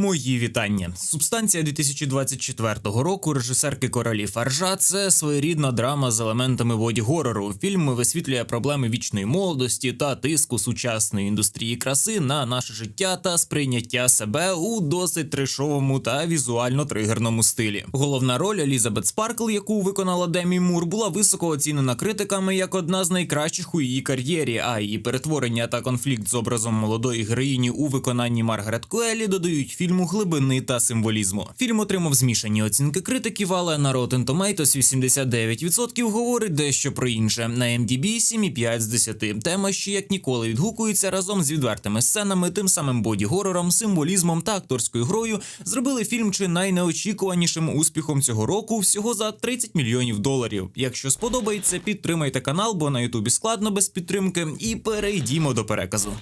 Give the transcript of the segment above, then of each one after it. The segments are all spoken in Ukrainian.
Мої вітання. Субстанція 2024 року режисерки Королі Фаржа це своєрідна драма з елементами боді-горору. Фільм висвітлює проблеми вічної молодості та тиску сучасної індустрії краси на наше життя та сприйняття себе у досить трешовому та візуально тригерному стилі. Головна роль Елізабет Спаркл, яку виконала Демі Мур, була високо оцінена критиками як одна з найкращих у її кар'єрі. А її перетворення та конфлікт з образом молодої героїні у виконанні Маргарет Куелі додають фільму глибини та символізму. Фільм отримав змішані оцінки критиків, але на Rotten Tomatoes 89% говорить дещо про інше. На MDB 7,5 з 10. Тема ще як ніколи відгукується разом з відвертими сценами, тим самим боді-горором, символізмом та акторською грою. Зробили фільм чи найнеочікуванішим успіхом цього року всього за 30 мільйонів доларів. Якщо сподобається, підтримайте канал, бо на Ютубі складно без підтримки. І перейдімо до переказу.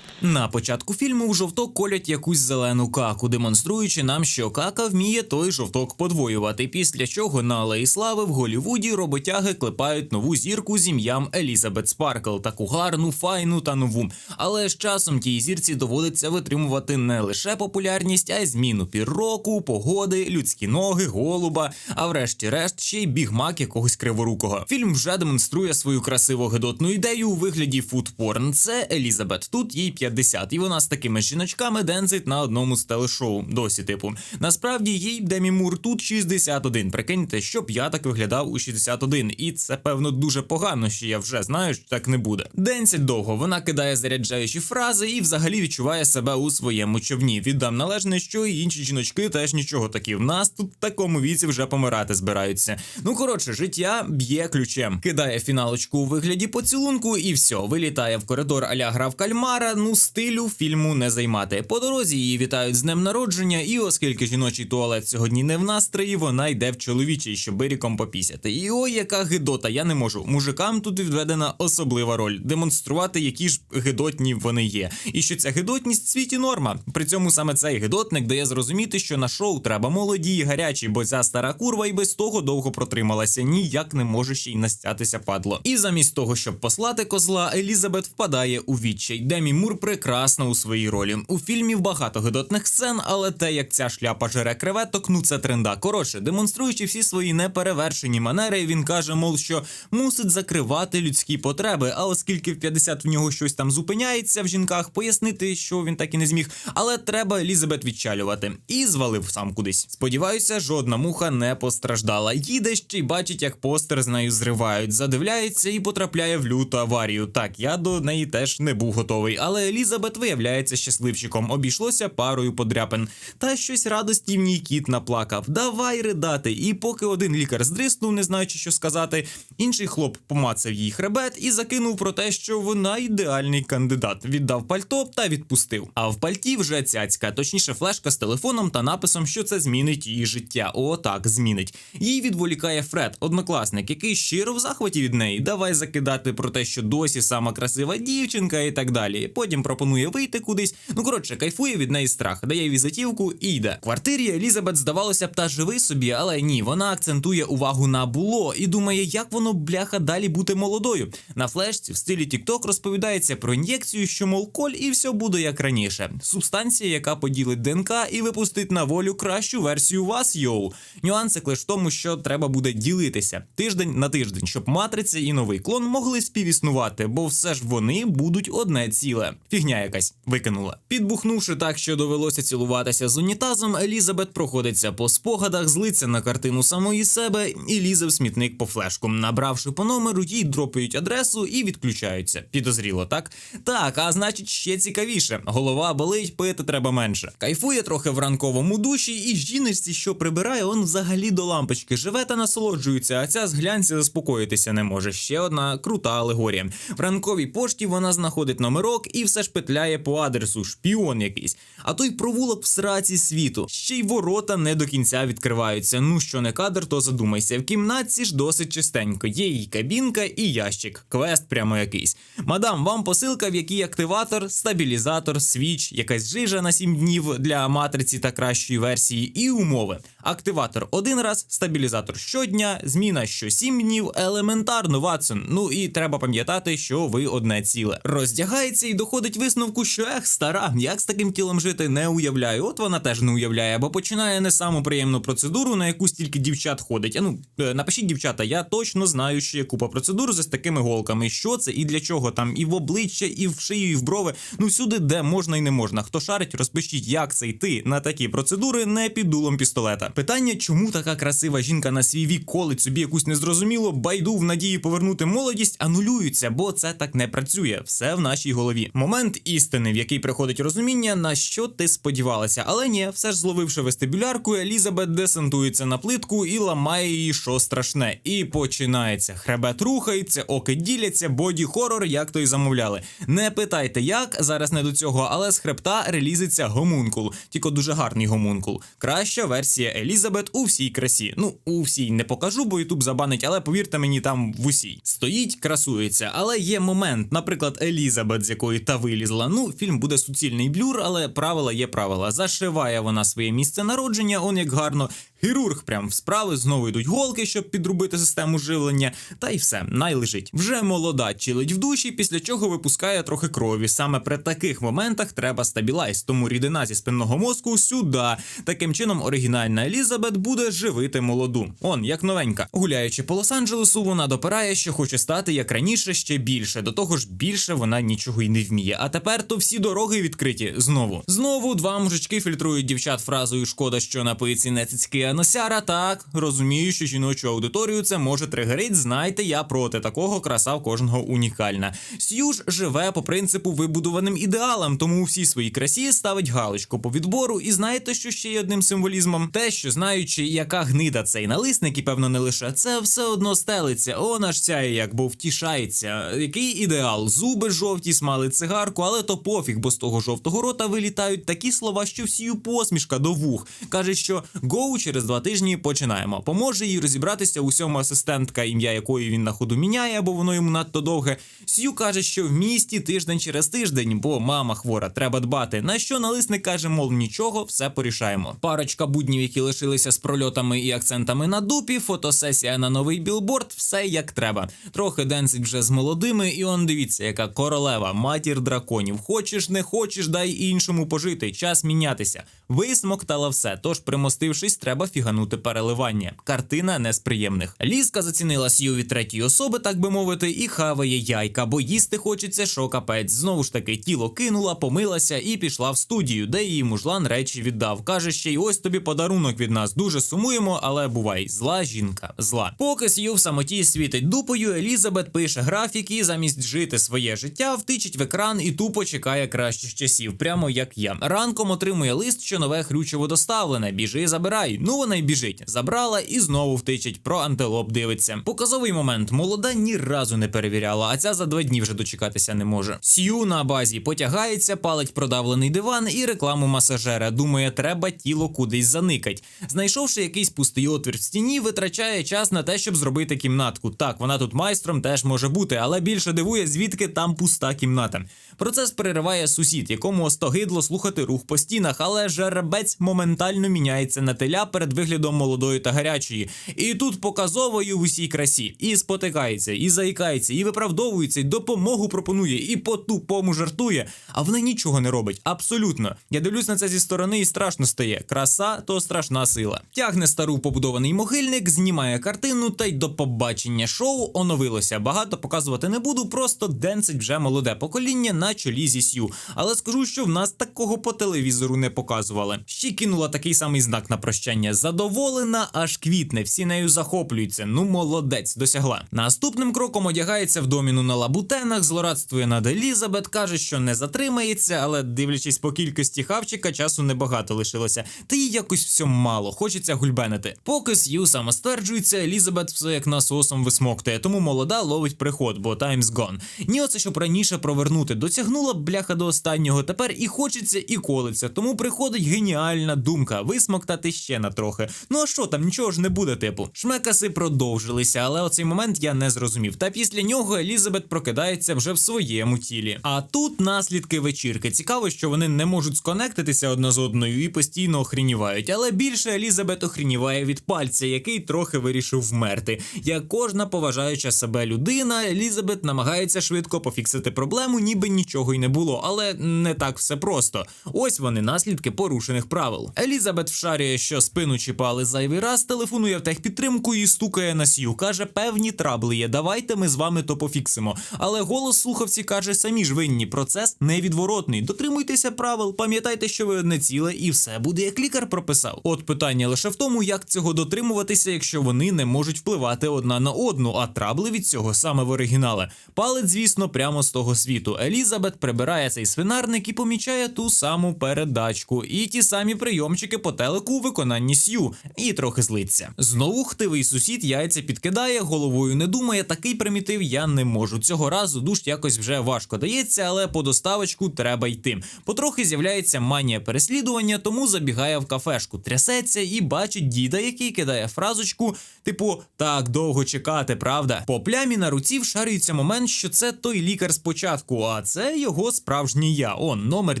На початку фільму в жовток колять якусь зелену каку, демонструючи нам, що кака вміє той жовток подвоювати. Після чого на алеї слави в Голівуді роботяги клепають нову зірку з ім'ям Елізабет Спаркл, таку гарну, файну та нову. Але з часом тій зірці доводиться витримувати не лише популярність, а й зміну пірроку, погоди, людські ноги, голуба, а врешті-решт ще й бігмак якогось криворукого. Фільм вже демонструє свою красиво гидотну ідею у вигляді фудпорн. Це Елізабет. Тут їй 50, і вона з такими жіночками дензить на одному з телешоу. Досі, типу. Насправді їй Демі Мур тут 61. Прикиньте, щоб я так виглядав у 61. І це певно дуже погано, що я вже знаю, що так не буде. Денсить довго. Вона кидає заряджаючі фрази і взагалі відчуває себе у своєму човні. Віддам належне, що і інші жіночки теж нічого такі. В нас тут в такому віці вже помирати збираються. Ну коротше, життя б'є ключем. Кидає фіналочку у вигляді поцілунку, і все, вилітає в коридор аля гра в кальмара. Ну стилю фільму не займати. По дорозі її вітають з днем народження, і оскільки жіночий туалет сьогодні не в настрої, вона йде в чоловічий, щоб биріком попісяти. І ой, яка гидота, я не можу. Мужикам тут відведена особлива роль демонструвати, які ж гидотні вони є. І що ця гидотність в світі норма. При цьому саме цей гидотник дає зрозуміти, що на шоу треба молоді і гарячі, бо ця стара курва і без того довго протрималася. Ніяк не може ще й настятися падло. І замість того, щоб послати козла, Елізабет впадає у відчай. Демі Мур прекрасна у своїй ролі. У фільмі багато гидотних сцен, але те, як ця шляпа жере креветок, ну це тренда. Коротше, демонструючи всі свої неперевершені манери, він каже, мов що мусить закривати людські потреби. А оскільки в 50 в нього щось там зупиняється в жінках, пояснити, що він так і не зміг. Але треба Елізабет відчалювати. І звалив сам кудись. Сподіваюся, жодна муха не постраждала. Їде ще й бачить, як постер з нею зривають, задивляється і потрапляє в люту аварію. Так, я до неї теж не був готовий, але Елізабет виявляється щасливчиком. Обійшлося парою подряпин. Та щось радості в ній кіт наплакав. Давай ридати. І поки один лікар здриснув, не знаючи, що сказати, інший хлоп помацав їй хребет і закинув про те, що вона ідеальний кандидат. Віддав пальто та відпустив. А в пальті вже цяцька, точніше, флешка з телефоном та написом, що це змінить її життя. О, так, змінить. Її відволікає Фред, однокласник, який щиро в захваті від неї. Давай закидати про те, що досі сама красива дівчинка і так далі. Потім пропонує вийти кудись. Ну коротше, кайфує від неї страх, дає візитівку і йде. В квартирі Елізабет здавалося б та живий собі, але ні, вона акцентує увагу на було і думає, як воно бляха далі бути молодою. На флешці в стилі TikTok розповідається про ін'єкцію, що мол коль, і все буде як раніше. Субстанція, яка поділить ДНК і випустить на волю кращу версію вас, йоу. Нюансик лише в тому, що треба буде ділитися тиждень на тиждень, щоб матриця і новий клон могли співіснувати, бо все ж вони будуть одне ціле. Фігня якась викинула. Підбухнувши так, що довелося цілуватися з унітазом, Елізабет проходиться по спогадах, злиться на картину самої себе і лізе в смітник по флешку. Набравши по номеру, їй дропають адресу і відключаються. Підозріло, так? Так, а значить, ще цікавіше. Голова болить, пити треба менше. Кайфує трохи в ранковому душі, і жіночці, що прибирає, он взагалі до лампочки живе та насолоджується, а ця з заспокоїтися не може. Ще одна крута алегорія. В ранковій пошті вона знаходить номерок і все ж петляє по адресу шпіон якийсь. А той провулок в сраці світу. Ще й ворота не до кінця відкриваються. Ну що не кадр, то задумайся. В кімнатці ж досить чистенько. Є і кабінка, і ящик. Квест прямо якийсь. Мадам, вам посилка, в якій активатор, стабілізатор, свіч, якась жижа на 7 днів для матриці та кращої версії, і умови. Активатор один раз, стабілізатор щодня, зміна що 7 днів, елементарно, Ватсон. Ну і треба пам'ятати, що ви одне ціле. Роздягається і доходить висновку, що ех, стара, як з таким тілом жити, не уявляю. От вона теж не уявляє, бо починає не саму приємну процедуру, на яку стільки дівчат ходить. А ну е, напишіть, дівчата, я точно знаю, що є купа процедур з такими голками. Що це і для чого там і в обличчя, і в шию, і в брови. Ну всюди, де можна і не можна. Хто шарить, розпишіть, як це йти на такі процедури не під дулом пістолета. Питання, чому така красива жінка на свій вік колить собі якусь незрозуміло байду в надії повернути молодість, анулюються, бо це так не працює. Все в нашій голові. Момент істини, в який приходить розуміння, на що ти сподівалася, але ні, все ж зловивши вестибулярку, Елізабет десантується на плитку і ламає її, що страшне. І починається. Хребет рухається, оки діляться, боді хорор, як то й замовляли. Не питайте, як зараз не до цього, але з хребта релізиться гомункул, тільки дуже гарний гомункул. Краща версія Елізабет у всій красі. Ну, у всій не покажу, бо Ютуб забанить, але повірте мені, там в усій. Стоїть, красується, але є момент, наприклад, Елізабет, з якої та вилізла. Ну, фільм буде суцільний блюр, але правила є правила. Зашиває вона своє місце народження, он як гарно. Хірург прям в справи знову йдуть голки, щоб підрубити систему живлення, та й все, най лежить. Вже молода чилить в душі, після чого випускає трохи крові. Саме при таких моментах треба стабілайз, тому рідина зі спинного мозку сюди. Таким чином, оригінальна Елізабет буде живити молоду. Он як новенька. Гуляючи по Лос-Анджелесу, вона допирає, що хоче стати як раніше ще більше. До того ж, більше вона нічого й не вміє. А тепер то всі дороги відкриті знову. Знову два мужички фільтрують дівчат фразою Шкода, що на пиці не цицьки, а носяра. Так розумію, що жіночу аудиторію це може тригерить. Знайте, я проти такого краса в кожного унікальна. Сью ж живе по принципу вибудованим ідеалам, тому у всій своїй красі ставить галочку по відбору. І знаєте, що ще є одним символізмом? Те, що знаючи, яка гнида цей налисник, і певно не лише це, все одно стелиться. Он аж сяє, як бо втішається. Який ідеал? Зуби жовті, смали цигарку, але то пофіг, бо з того жовтого рота вилітають такі слова, що всію посмішка до вух. Каже, що гоу через два тижні починаємо. Поможе їй розібратися у всьому асистентка, ім'я якої він на ходу міняє, бо воно йому надто довге. Сью каже, що в місті тиждень через тиждень, бо мама хвора, треба дбати. На що налисник каже, мов нічого, все порішаємо. Парочка буднів, які лишилися з прольотами і акцентами на дупі, фотосесія на новий білборд, все як треба. Трохи денсить вже з молодими, і он дивіться, яка королева, матір драконів. Хочеш, не хочеш, дай іншому пожити. Час мінятися. Висмоктала все. Тож, примостившись, треба фіганути переливання. Картина не з приємних. Ліска зацінила сію від третьої особи, так би мовити, і хаває яйка, бо їсти хочеться, що капець. Знову ж таки, тіло кинула, помилася і пішла в студію, де її мужлан речі віддав. Каже, ще й ось тобі подарунок від нас. Дуже сумуємо, але бувай, зла жінка, зла. Поки Сью в самоті світить дупою, Елізабет пише графік і замість жити своє життя, втичить в екран і тупо чекає кращих часів, прямо як я. Ранком отримує лист, що нове хрючево доставлене. Біжи, забирай. Ну вона й біжить. Забрала і знову втичить. Про антилоп дивиться. Показовий момент. Молода ні разу не перевіряла, а ця за два дні вже дочекатися не може. Сью на базі потягається, палить продавлений диван і рекламу масажера. Думає, треба тіло кудись заникать. Знайшовши якийсь пустий отвір в стіні, витрачає час на те, щоб зробити кімнатку. Так, вона тут майстром теж може бути, але більше дивує, звідки там пуста кімната. Процес перериває сусід, якому остогидло слухати рух по стінах, але жеребець моментально міняється на теля перед виглядом молодої та гарячої. І тут показовою в усій красі. І спотикається, і заїкається, і виправдовується, і допомогу пропонує, і по тупому жартує. А вона нічого не робить. Абсолютно. Я дивлюсь на це зі сторони і страшно стає. Краса то страшна сила. Тягне стару побудований могильник, знімає картину та й до побачення. Шоу оновилося. Багато показувати не буду, просто денсить вже молоде покоління на чолі зі Сью. Але скажу, що в нас такого по телевізору не показували. Ще кинула такий самий знак на прощання. Задоволена, аж квітне. Всі нею захоплюються. Ну, молодець, досягла. Наступним кроком одягається в доміну на лабутенах, злорадствує над Елізабет, каже, що не затримається, але дивлячись по кількості хавчика, часу небагато лишилося. Та їй якось всьому мало, хочеться гульбенити. Поки Сью самостверджується, Елізабет все як насосом висмоктує, тому молода ловить приход, бо time's gone. Ні, оце щоб раніше провернути. Дотягнула б бляха до останнього. Тепер і хочеться, і колиться. Тому приходить геніальна думка висмоктати ще на трохи. Трохи. Ну а що там, нічого ж не буде, типу. Шмекаси продовжилися, але оцей момент я не зрозумів. Та після нього Елізабет прокидається вже в своєму тілі. А тут наслідки вечірки. Цікаво, що вони не можуть сконектитися одна з одною і постійно охренівають. Але більше Елізабет охреніває від пальця, який трохи вирішив вмерти. Як кожна поважаюча себе людина, Елізабет намагається швидко пофіксити проблему, ніби нічого й не було, але не так все просто. Ось вони наслідки порушених правил. Елізабет вшарює, що спину чіпали зайвий раз, телефонує в техпідтримку і стукає на сію. каже, певні трабли є. Давайте ми з вами то пофіксимо. Але голос слухавці каже, самі ж винні. Процес невідворотний. Дотримуйтеся правил, пам'ятайте, що ви одне ціле, і все буде як лікар прописав. От питання лише в тому, як цього дотримуватися, якщо вони не можуть впливати одна на одну, а трабли від цього саме в оригінале. Палець, звісно, прямо з того світу. Елізабет прибирає цей свинарник і помічає ту саму передачку, і ті самі прийомчики по телеку у виконанні Сью, і трохи злиться. Знову хтивий сусід яйця підкидає, головою не думає. Такий примітив я не можу. Цього разу душ якось вже важко дається, але по доставочку треба йти. Потрохи з'являється манія переслідування, тому забігає в кафешку, трясеться і бачить діда, який кидає фразочку, типу так довго чекати, правда? По плямі на руці вшарюється момент, що це той лікар спочатку, а це його справжній я. Он номер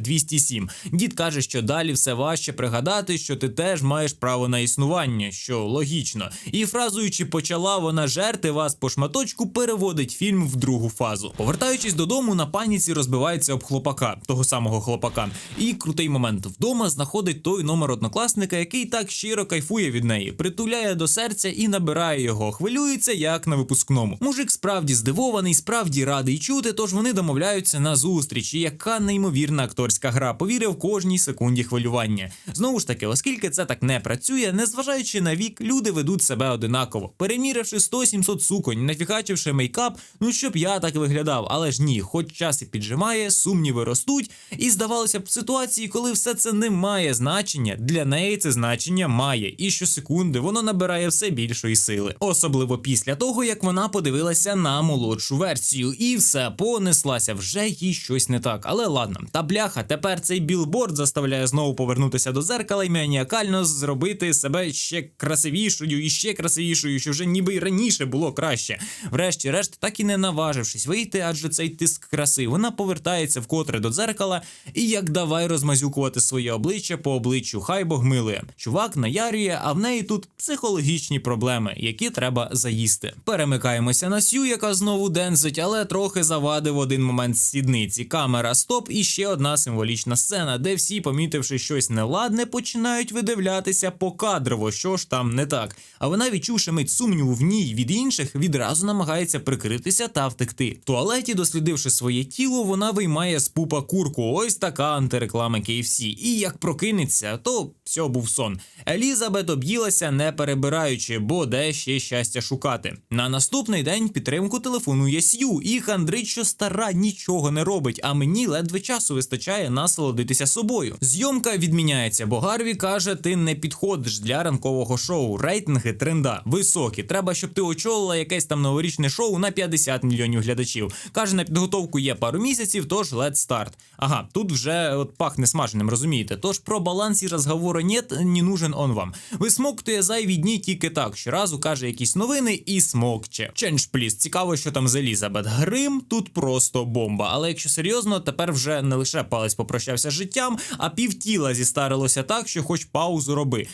207. Дід каже, що далі все важче пригадати, що ти теж маєш право на існування, що логічно. І фразуючи почала вона жерти вас по шматочку, переводить фільм в другу фазу. Повертаючись додому, на паніці розбивається об хлопака, того самого хлопака. І крутий момент вдома знаходить той номер однокласника, який так щиро кайфує від неї, притуляє до серця і набирає його. Хвилюється як на випускному. Мужик справді здивований, справді радий чути, тож вони домовляються на зустріч. І яка неймовірна акторська гра. Повірив кожній секунді хвилювання. Знову ж таки, оскільки це так не працює, незважаючи на вік, люди ведуть себе одинаково. Переміривши 100-700 суконь, нафігачивши мейкап, ну щоб я так виглядав, але ж ні, хоч час і піджимає, сумніви ростуть, і здавалося б, в ситуації, коли все це не має значення, для неї це значення має, і щосекунди воно набирає все більшої сили, особливо після того, як вона подивилася на молодшу версію, і все понеслася вже їй щось не так. Але ладно, та бляха, тепер цей білборд заставляє знову повернутися до зеркала і маніакально зробити себе ще красивішою і ще красивішою, що вже ніби й раніше було краще. Врешті-решт, так і не наважившись вийти, адже цей тиск краси, вона повертається вкотре до дзеркала і як давай розмазюкувати своє обличчя по обличчю, хай Бог милує. Чувак наярює, а в неї тут психологічні проблеми, які треба заїсти. Перемикаємося на Сю, яка знову денсить, але трохи завадив один момент з сідниці. Камера стоп і ще одна символічна сцена, де всі, помітивши щось неладне, починають видивлятися покадрово, що ж там не так. А вона, відчувши мить сумніву в ній від інших, відразу намагається прикритися та втекти. В туалеті, дослідивши своє тіло, вона виймає з пупа курку. Ось така антиреклама KFC. І як прокинеться, то все був сон. Елізабет об'їлася не перебираючи, бо де ще щастя шукати. На наступний день підтримку телефонує Сью і хандрить, що стара нічого не робить, а мені ледве часу вистачає насолодитися собою. Зйомка відміняється, бо Гарві каже: ти не підходиш для ранкового шоу. Рейтинги тренда високі. Треба, щоб ти очолила якесь там новорічне шоу на 50 мільйонів глядачів. Каже, на підготовку є пару місяців, тож let's start. Ага, тут вже от пахне смаженим, розумієте? Тож про баланс і розговору нет, не нужен он вам. Висмоктує зайві дні тільки так. Щоразу каже якісь новини і смокче. Change please. Цікаво, що там з Елізабет. Грим тут просто бомба. Але якщо серйозно, тепер вже не лише палець попрощався з життям, а півтіла зістарилося так, що хоч паузу роби.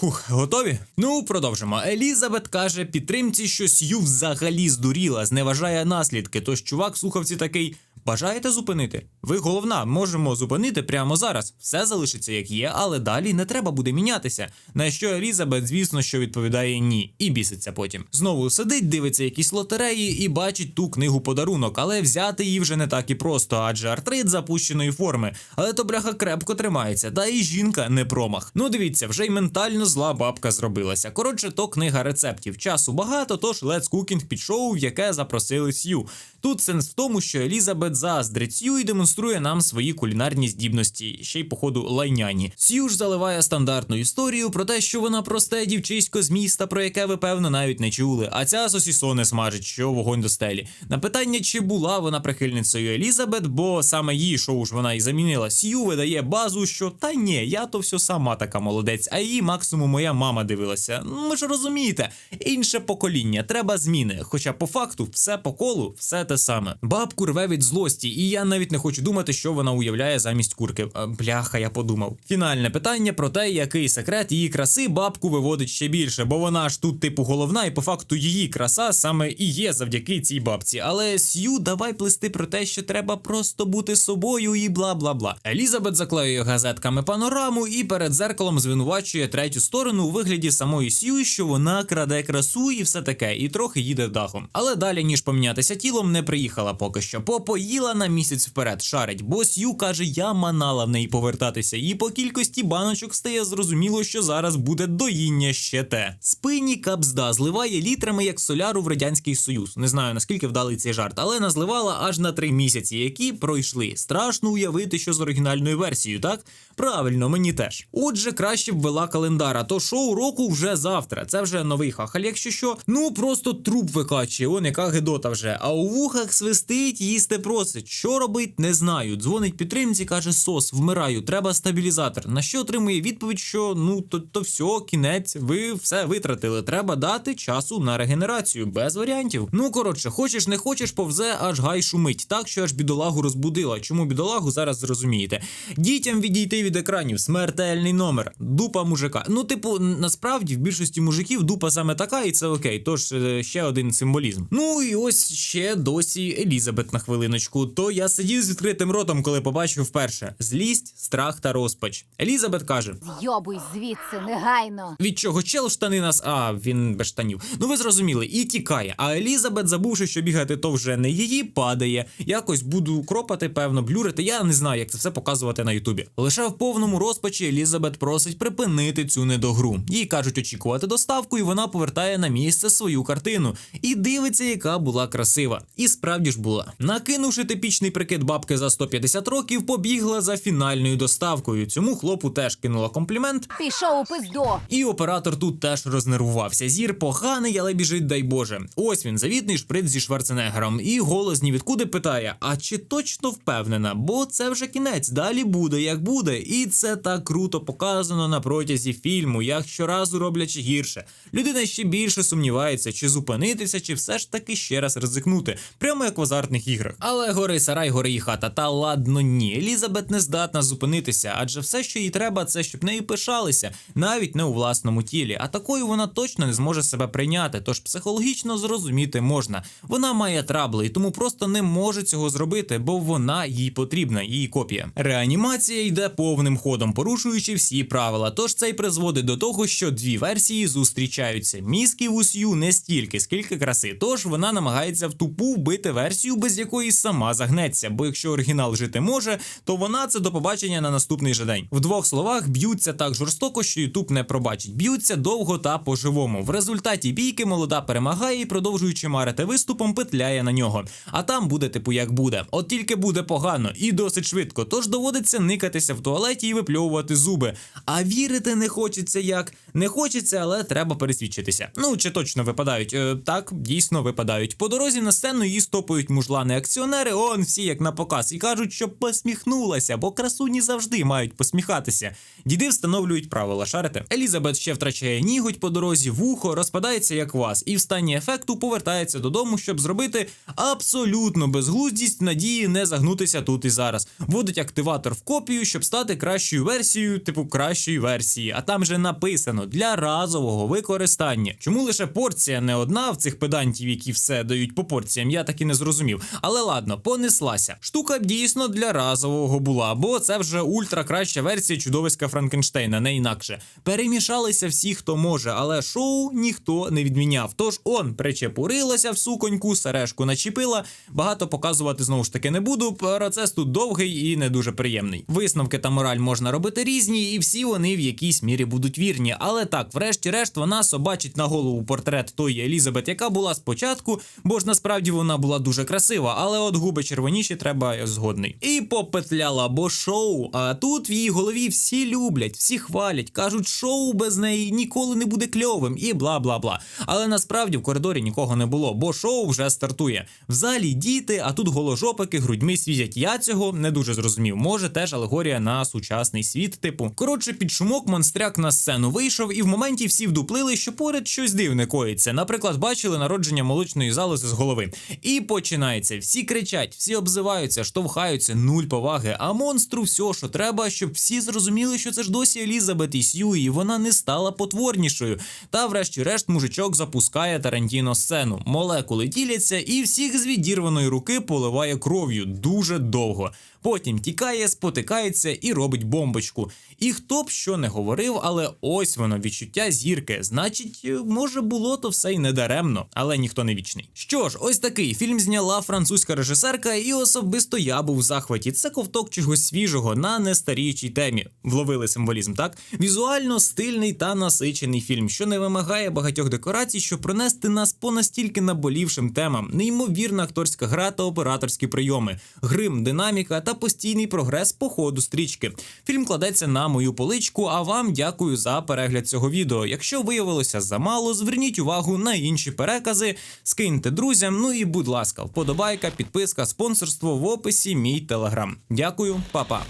Хух, готові? Ну, продовжимо. Елізабет каже підтримці, що Сью взагалі здуріла, зневажає наслідки. Тож чувак слухавці такий. Бажаєте зупинити? Ви головна, можемо зупинити прямо зараз. Все залишиться як є, але далі не треба буде мінятися. На що Елізабет, звісно, що відповідає ні, і біситься потім. Знову сидить, дивиться якісь лотереї і бачить ту книгу подарунок, але взяти її вже не так і просто, адже артрит запущеної форми. Але то бляха крепко тримається, та і жінка не промах. Ну дивіться, вже й ментально зла бабка зробилася. Коротше, то книга рецептів. Часу багато, тож Let's Cooking під шоу, яке запросили Сью. Тут сенс в тому, що Елізабет заздрить Сью і демонструє нам свої кулінарні здібності, ще й походу лайняні. Сью ж заливає стандартну історію про те, що вона просте дівчисько з міста, про яке ви певно навіть не чули. А ця сосісони смажить, що вогонь до стелі. На питання, чи була вона прихильницею Елізабет, бо саме її шоу ж вона і замінила. Сью видає базу, що та ні, я то все сама така молодець, а її максимум максимум моя мама дивилася. Ну ви ж розумієте, інше покоління, треба зміни. Хоча по факту все по колу, все те саме. Бабку рве від злості, і я навіть не хочу думати, що вона уявляє замість курки. Бляха, я подумав. Фінальне питання про те, який секрет її краси бабку виводить ще більше, бо вона ж тут, типу, головна, і по факту її краса саме і є завдяки цій бабці. Але Сью, давай плести про те, що треба просто бути собою і бла бла бла. Елізабет заклеює газетками панораму і перед зеркалом звинувачує третю сторону у вигляді самої Сью, що вона краде красу і все таке, і трохи їде дахом. Але далі ніж помінятися тілом, не приїхала поки що. Попоїла на місяць вперед, шарить, бо Сью каже, я манала в неї повертатися, і по кількості баночок стає зрозуміло, що зараз буде доїння ще те. Спині капзда зливає літрами як соляру в радянський союз. Не знаю наскільки вдалий цей жарт, але назливала аж на три місяці, які пройшли. Страшно уявити, що з оригінальною версією, так? Правильно, мені теж. Отже, краще б вела календар, а то шоу року вже завтра. Це вже новий хахаль, якщо що. Ну просто труп викачує, он яка гидота вже. А у вухах свистить, їсти просить. Що робить, не знаю. Дзвонить підтримці, каже: Сос, вмираю, треба стабілізатор. На що отримує відповідь, що ну то, то все, кінець, ви все витратили. Треба дати часу на регенерацію, без варіантів. Ну коротше, хочеш не хочеш, повзе аж гай шумить, так що аж бідолагу розбудила. Чому бідолагу зараз зрозумієте? Дітям відійти від екранів, смертельний номер, дупа мужика. Ну, типу, насправді в більшості мужиків дупа саме така, і це окей. Тож е, ще один символізм. Ну і ось ще досі Елізабет на хвилиночку. То я сидів з відкритим ротом, коли побачив вперше злість, страх та розпач. Елізабет каже: Зйобуй звідси негайно. від чого чел штани нас, а він без штанів. Ну ви зрозуміли, і тікає. А Елізабет, забувши, що бігати то вже не її, падає. Якось буду кропати, певно, блюрити. Я не знаю, як це все показувати на Ютубі. Лише в повному розпачі Елізабет просить припинити цю недогру. Їй кажуть очікувати доставку, і вона повертає на місце свою картину і дивиться, яка була красива. І справді ж була. Накинувши типічний прикид бабки за 150 років, побігла за фінальною доставкою. Цьому хлопу теж кинула комплімент. Пішов у пизду. І оператор тут теж рознервувався. Зір поганий, але біжить, дай Боже. Ось він, завітний шприц зі Шварценеггером. І голос ні відкуди питає: А чи точно впевнена? Бо це вже кінець. Далі буде, як буде. І це так круто показано на протязі фільму, як щоразу роблячи гірше. Людина ще більше сумнівається, чи зупинитися, чи все ж таки ще раз ризикнути, прямо як в азартних іграх. Але гори сарай, гори і хата. Та ладно, ні. Елізабет не здатна зупинитися, адже все, що їй треба, це щоб нею пишалися, навіть не у власному тілі. А такою вона точно не зможе себе прийняти, тож психологічно зрозуміти можна. Вона має трабли і тому просто не може цього зробити, бо вона їй потрібна, її копія. Реанімація йде повним ходом, порушуючи всі правила. Тож це й призводить до того, що дві версії зустрічаються. Мізків у Сью не стільки, скільки краси. Тож вона намагається в тупу вбити версію, без якої сама загнеться. Бо якщо оригінал жити може, то вона це до побачення на наступний же день. В двох словах б'ються так жорстоко, що Ютуб не пробачить. Б'ються довго та по-живому. В результаті бійки молода перемагає і, продовжуючи марити виступом, петляє на нього. А там буде типу як буде. От тільки буде погано і досить швидко. Тож доводиться никатися в туалеті і випльовувати зуби. А вірити не хочеться як. Не хочеться, але треба пересвідчитися. Ну чи точно випадають? Е, так, дійсно випадають. По дорозі на сцену її стопують мужлани акціонери, он всі як на показ, і кажуть, що посміхнулася, бо красуні завжди мають посміхатися. Діди встановлюють правила, шарите. Елізабет ще втрачає ніготь по дорозі, вухо, розпадається як вас, і в стані ефекту повертається додому, щоб зробити абсолютно безглуздість надії не загнутися тут і зараз. Вводить активатор в копію, щоб стати кращою версією, типу кращої версії. А там же написано для разового використання. Чому лише порція не одна в цих педантів, які все дають по порціям, я так і не зрозумів. Але ладно, понеслася. Штука дійсно для разового була, бо це вже ультра краща версія чудовиська Франкенштейна, не інакше. Перемішалися всі, хто може, але шоу ніхто не відміняв. Тож он причепурилася в суконьку, сережку начепила. Багато показувати знову ж таки не буду. Процес тут довгий і не дуже приємний. Висновки та мораль можна робити різні, і всі вони в якійсь мірі будуть вірні. Але так, врешті-решт, вона собачить на голову портрет тої Елізабет, яка була спочатку, бо ж насправді вона була дуже красива, але от губи червоніші треба згодний. І попетляла, бо шоу. А тут в її голові всі люблять, всі хвалять, кажуть, шоу без неї ніколи не буде кльовим і бла бла бла. Але насправді в коридорі нікого не було, бо шоу вже стартує. В залі діти, а тут голожопики грудьми світять. Я цього не дуже зрозумів. Може, теж алегорія на сучасний світ, типу. Коротше, під шумок монстряк на сцену вийшов. Вийшов, і в моменті всі вдуплили, що поряд щось дивне коїться. Наприклад, бачили народження молочної залози з голови. І починається. Всі кричать, всі обзиваються, штовхаються, нуль поваги. А монстру все, що треба, щоб всі зрозуміли, що це ж досі Елізабет і Сью, і вона не стала потворнішою. Та, врешті-решт, мужичок запускає Тарантіно сцену. Молекули діляться, і всіх з відірваної руки поливає кров'ю дуже довго. Потім тікає, спотикається і робить бомбочку. І хто б що не говорив, але ось воно відчуття зірки. Значить, е, може було то все й не даремно, але ніхто не вічний. Що ж, ось такий фільм зняла французька режисерка, і особисто я був в захваті. Це ковток чогось свіжого на нестаріючій темі. Вловили символізм, так? Візуально стильний та насичений фільм, що не вимагає багатьох декорацій, щоб пронести нас по настільки наболівшим темам. Неймовірна акторська гра та операторські прийоми, грим, динаміка та постійний прогрес по ходу стрічки. Фільм кладеться на мою поличку. А вам дякую за перегляд цього відео. Якщо виявилося замало, зверніть увагу на інші перекази, скиньте друзям. Ну і будь ласка, вподобайка, підписка, спонсорство в описі. Мій телеграм. Дякую, па-па.